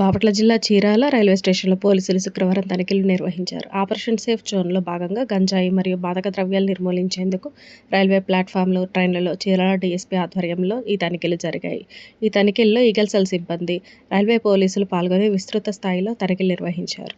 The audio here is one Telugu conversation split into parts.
బాపట్ల జిల్లా చీరాల రైల్వే స్టేషన్లో పోలీసులు శుక్రవారం తనిఖీలు నిర్వహించారు. ఆపరేషన్ సేఫ్ జోన్లో భాగంగా గంజాయి మరియు బాధక ద్రవ్యాలు నిర్మూలించేందుకు రైల్వే ప్లాట్ఫామ్లు ట్రైన్లలో చీరాల డీఎస్పీ ఆధ్వర్యంలో ఈ తనిఖీలు జరిగాయి. ఈ తనిఖీల్లో ఈగల్సల్ సిబ్బంది రైల్వే పోలీసులు పాల్గొని విస్తృత స్థాయిలో తనిఖీలు నిర్వహించారు.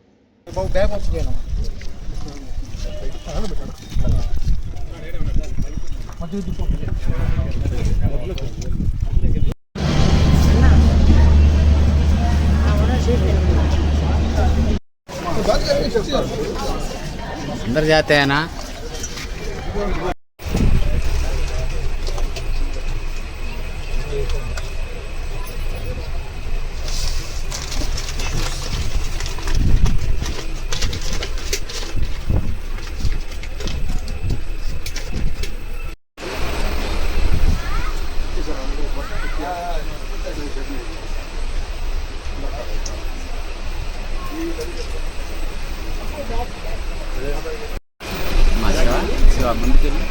బాబు బ్యాగ్ శివ ముందుకెళ్ళి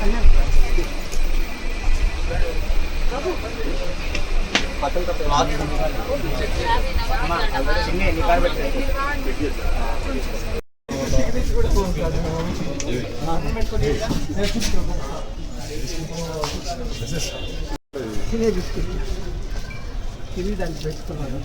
తిరిగి బిస్కెట్ దాన్ని పెట్టుకున్నాను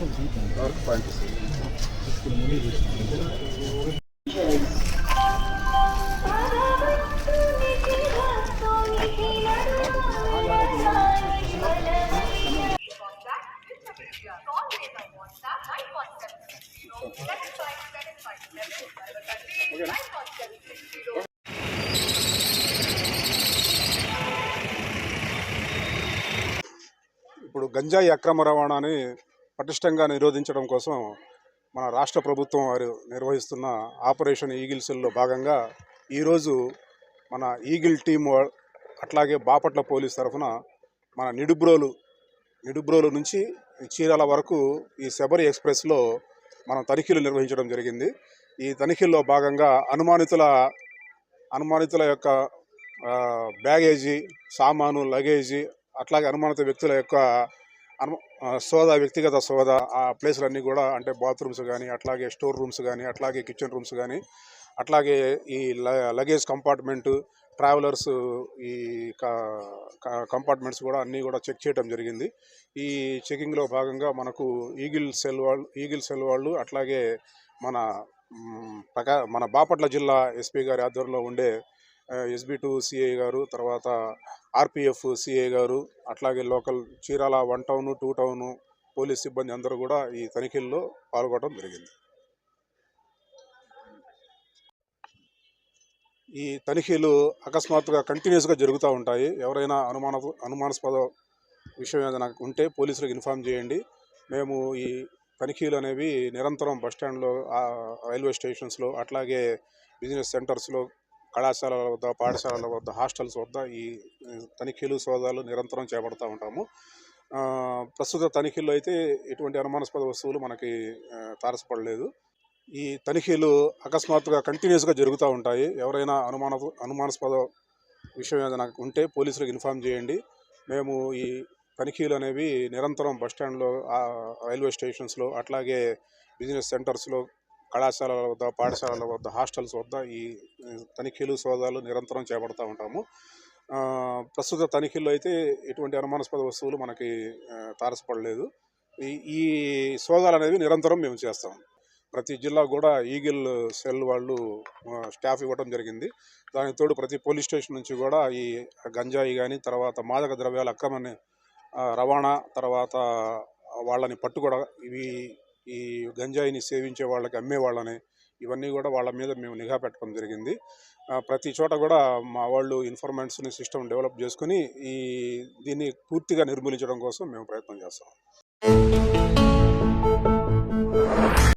గంజాయి అక్రమ రవాణాని పటిష్టంగా నిరోధించడం కోసం మన రాష్ట్ర ప్రభుత్వం వారు నిర్వహిస్తున్న ఆపరేషన్ ఈగిల్ సెల్లో భాగంగా ఈరోజు మన ఈగిల్ టీం అట్లాగే బాపట్ల పోలీస్ తరఫున మన నిడుబ్రోలు నిడుబ్రోలు నుంచి చీరాల వరకు ఈ శబరి ఎక్స్ప్రెస్లో మనం తనిఖీలు నిర్వహించడం జరిగింది. ఈ తనిఖీల్లో భాగంగా అనుమానితుల అనుమానితుల యొక్క బ్యాగేజీ సామాను లగేజీ అట్లాగే అనుమానిత వ్యక్తుల యొక్క సోదా వ్యక్తిగత సోదా ఆ ప్లేసులన్నీ కూడా అంటే బాత్రూమ్స్ కానీ అట్లాగే స్టోర్ రూమ్స్ కానీ అట్లాగే కిచెన్ రూమ్స్ కానీ అట్లాగే ఈ ల- లగేజ్ కంపార్ట్మెంటు ట్రావెలర్స్ ఈ కంపార్ట్మెంట్స్ కూడా అన్నీ కూడా చెక్ చేయడం జరిగింది. ఈ చెకింగ్లో భాగంగా మనకు ఈగిల్ సెల్ వాళ్ళు ఈగిల్ సెల్ వాళ్ళు అట్లాగే మన ప్రకా మన బాపట్ల జిల్లా ఎస్పీ గారి ఆధ్వర్యంలో ఉండే ఎస్బీ టూ సిఐ గారు తర్వాత ఆర్పిఎఫ్ సిఐ గారు అట్లాగే local Chirala one town two town police సిబ్బంది అందరూ కూడా ఈ తనిఖీల్లో పాల్గొనడం జరిగింది. ఈ తనిఖీలు అకస్మాత్తుగా కంటిన్యూస్గా జరుగుతూ ఉంటాయి. ఎవరైనా అనుమాన అనుమానాస్పద విషయం ఏదైనా ఉంటే పోలీసులకు ఇన్ఫామ్ చేయండి. మేము ఈ తనిఖీలు అనేవి నిరంతరం బస్ స్టాండ్లో రైల్వే స్టేషన్స్లో అట్లాగే బిజినెస్ సెంటర్స్లో కళాశాలల వద్ద పాఠశాలల వద్ద హాస్టల్స్ వద్ద ఈ తనిఖీలు సోదాలు నిరంతరం చేపడతా ఉంటాము. ప్రస్తుత తనిఖీల్లో అయితే ఎటువంటి అనుమానాస్పద వస్తువులు మనకి తారసపడలేదు. ఈ తనిఖీలు అకస్మాత్తుగా కంటిన్యూస్గా జరుగుతూ ఉంటాయి. ఎవరైనా అనుమాన అనుమానాస్పద విషయం ఏదైనా ఉంటే పోలీసులకు ఇన్ఫామ్ చేయండి. మేము ఈ తనిఖీలు అనేవి నిరంతరం బస్ స్టాండ్లో రైల్వే స్టేషన్స్లో అట్లాగే బిజినెస్ సెంటర్స్లో కళాశాలల వద్ద పాఠశాలల వద్ద హాస్టల్స్ వద్ద ఈ తనిఖీలు సోదాలు నిరంతరం చేపడతా ఉంటాము. ప్రస్తుత తనిఖీల్లో అయితే ఎటువంటి అనుమానాస్పద వస్తువులు మనకి తారసపడలేదు. ఈ ఈ సోదాలు అనేవి నిరంతరం మేము చేస్తాం. ప్రతి జిల్లా కూడా ఈగిల్ సెల్ వాళ్ళు స్టాఫ్ ఇవ్వడం జరిగింది. దానికి తోడు ప్రతి పోలీస్ స్టేషన్ నుంచి కూడా ఈ గంజాయి కానీ తర్వాత మాదక ద్రవ్యాల అక్రమ రవాణా తర్వాత వాళ్ళని పట్టుకోవడం ఇవి ఈ గంజాయిని సేవించే వాళ్ళకి అమ్మే వాళ్ళని ఇవన్నీ కూడా వాళ్ళ మీద మేము నిఘా పెట్టడం జరిగింది. ప్రతి చోట కూడా మా వాళ్ళు ఇన్ఫర్మెంట్స్ని సిస్టమ్ డెవలప్ చేసుకుని ఈ దీన్ని పూర్తిగా నిర్మూలించడం కోసం మేము ప్రయత్నం చేస్తాం